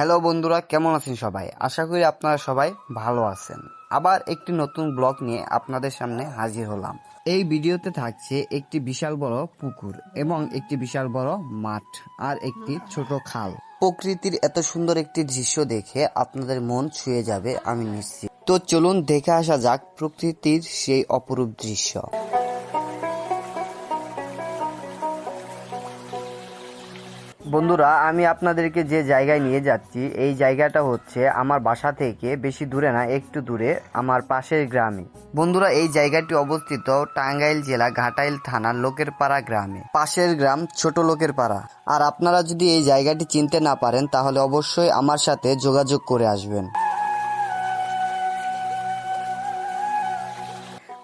Hello বন্ধুরা, কেমন আছেন সবাই? আশা করি আপনারা সবাই ভালো আছেন। আবার একটি নতুন ব্লগ নিয়ে আপনাদের সামনে হাজির হলাম। এই ভিডিওতে থাকছে একটি বিশাল বড় পুকুর এবং একটি বিশাল বড় মাঠ আর একটি ছোট খাল। প্রকৃতির এত সুন্দর একটি দৃশ্য দেখে আপনাদের মন ছুঁয়ে যাবে, আমি নিশ্চিত। তো চলুন দেখে আসা যাক প্রকৃতির সেই অপরূপ দৃশ্য। বন্ধুরা, আমি আপনাদেরকে যে জায়গায় নিয়ে যাচ্ছি, এই জায়গাটা হচ্ছে আমার বাসা থেকে বেশি দূরে না, একটু দূরে, আমার পাশের গ্রামে। বন্ধুরা, এই জায়গাটি অবস্থিত টাঙ্গাইল জেলা ঘাটাইল থানার লোকের পাড়া গ্রামে। পাশের গ্রাম ছোট লোকের পাড়া আর আপনারা যদি এই জায়গাটি চিনতে না পারেন, তাহলে অবশ্যই আমার সাথে যোগাযোগ করে আসবেন।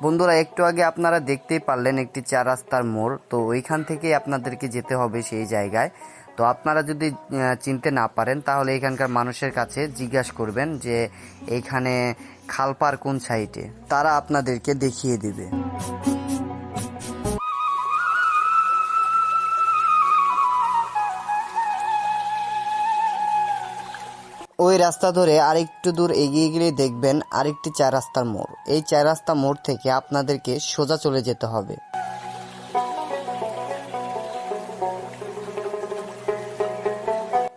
বন্ধুরা, একটু আগে আপনারা দেখতেই পারলেন একটি চার রাস্তার মোড়, তো ওইখান থেকেই আপনাদেরকে যেতে হবে সেই জায়গায়। তো আপনারা যদি চিনতে না পারেন, তাহলে এখানকার মানুষের কাছে জিজ্ঞাসা করবেন যে এইখানে খালপার কোন সাইডে তারা আপনাদেরকে দেখিয়ে দিবে। ওই রাস্তা ধরে আরেকটু দূর এগিয়ে গেলে দেখবেন আরেকটি চার রাস্তার মোড়। এই চার রাস্তা মোড় থেকে আপনাদেরকে সোজা চলে যেতে হবে।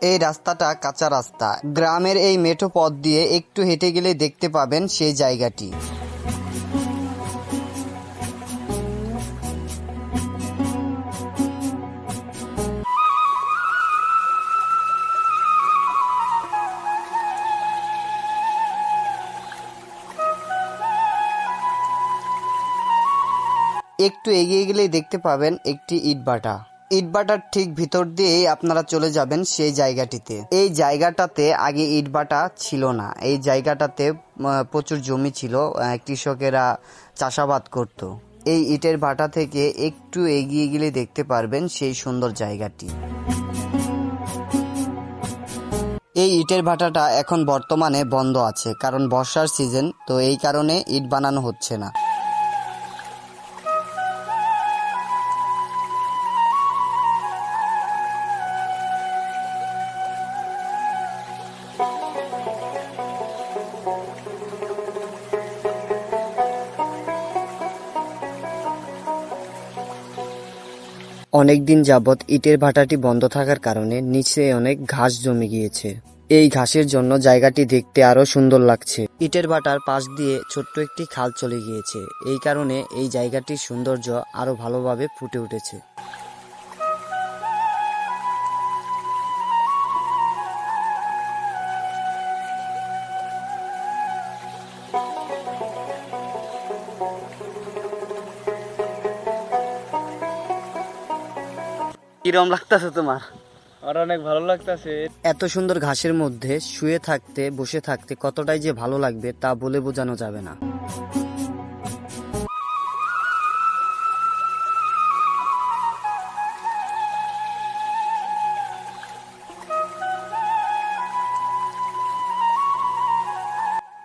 এই রাস্তাটা কাঁচা রাস্তা। গ্রামের এই মেঠো পথ দিয়ে একটু হেঁটে গেলে দেখতে পাবেন সেই জায়গাটি। একটু এগিয়ে গেলেই দেখতে পাবেন একটি ইটভাটা। ইটভাটার ঠিক ভিতর দিয়েই আপনারা চলে যাবেন সেই জায়গাটিতে। এই জায়গাটাতে আগে ইটভাটা ছিল না। এই জায়গাটাতে প্রচুর জমি ছিল। কৃষকেরা চাষাবাদ করত। এই ইটের ভাটা থেকে একটু এগিয়ে গেলে দেখতে পারবেন সেই সুন্দর জায়গাটি। এই ইটের ভাটাটা এখন বর্তমানে বন্ধ আছে, কারণ বর্ষার সিজন, তো এই কারণে ইট বানানো হচ্ছে না। অনেকদিন যাবৎ ইটের ভাটাটি বন্ধ থাকার কারণে নিচে অনেক ঘাস জমে গিয়েছে। এই ঘাসের জন্য জায়গাটি দেখতে আরও সুন্দর লাগছে। ইটের ভাটার পাশ দিয়ে ছোট্ট একটি খাল চলে গিয়েছে। এই কারণে এই জায়গাটির সৌন্দর্য আরও ভালোভাবে ফুটে উঠেছে। কিরম লাগতেছে তোমার? আর অনেক ভালো লাগতাছে। এত সুন্দর ঘাসের মধ্যে শুয়ে থাকতে বসে থাকতে কতটাই যে ভালো লাগবে তা বলে বোঝানো যাবে না।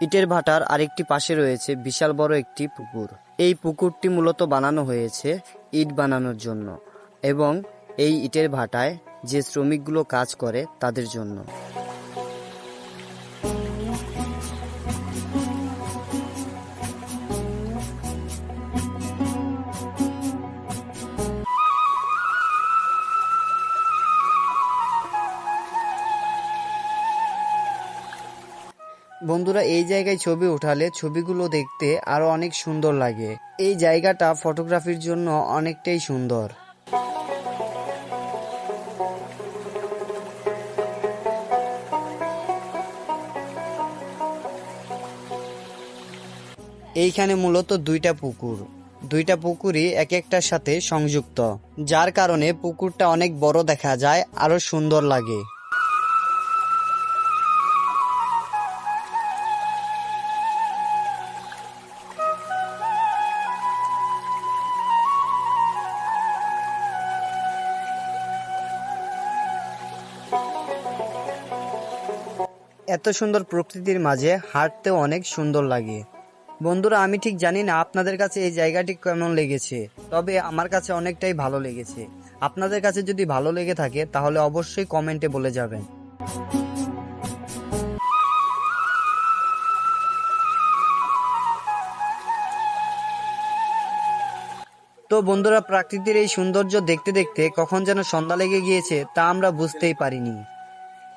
ইটের ভাটার আরেকটি পাশে রয়েছে বিশাল বড় একটি পুকুর। এই পুকুরটি মূলত বানানো হয়েছে ইট বানানোর জন্য এবং এই ইটের ভাটায় যে শ্রমিকগুলো কাজ করে তাদের জন্য। বন্ধুরা, এই জায়গায় ছবি উঠালে ছবিগুলো দেখতে আরও অনেক সুন্দর লাগে। এই জায়গাটা ফটোগ্রাফির জন্য অনেকটাই সুন্দর। এইখানে মূলত দুইটা পুকুর। দুইটা পুকুরই এক একটার সাথে সংযুক্ত, যার কারণে পুকুরটা অনেক বড় দেখা যায় আরও সুন্দর লাগে। এত সুন্দর প্রকৃতির মাঝে হাঁটতেও অনেক সুন্দর লাগে। বন্ধুরা, আমি ঠিক জানি না আপনাদের কাছে এই জায়গাটি কেমন লেগেছে, তবে আমার কাছে অনেকটাই ভালো লেগেছে। আপনাদের কাছে যদি ভালো লেগে থাকে, তাহলে অবশ্যই কমেন্টে বলে যাবেন। তো বন্ধুরা, প্রাকৃতির এই সৌন্দর্য দেখতে দেখতে কখন যেন সন্ধ্যা লেগে গিয়েছে, তা আমরা বুঝতেই পারিনি।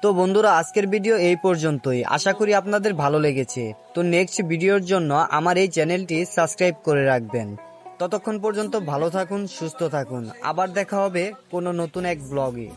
তো বন্ধুরা, আজকের ভিডিও এই পর্যন্তই। আশা করি আপনাদের ভালো লেগেছে। তো নেক্সট ভিডিওর জন্য আমার এই চ্যানেলটি সাবস্ক্রাইব করে রাখবেন। ততক্ষণ পর্যন্ত ভালো থাকুন, সুস্থ থাকুন। আবার দেখা হবে কোনো নতুন এক ব্লগে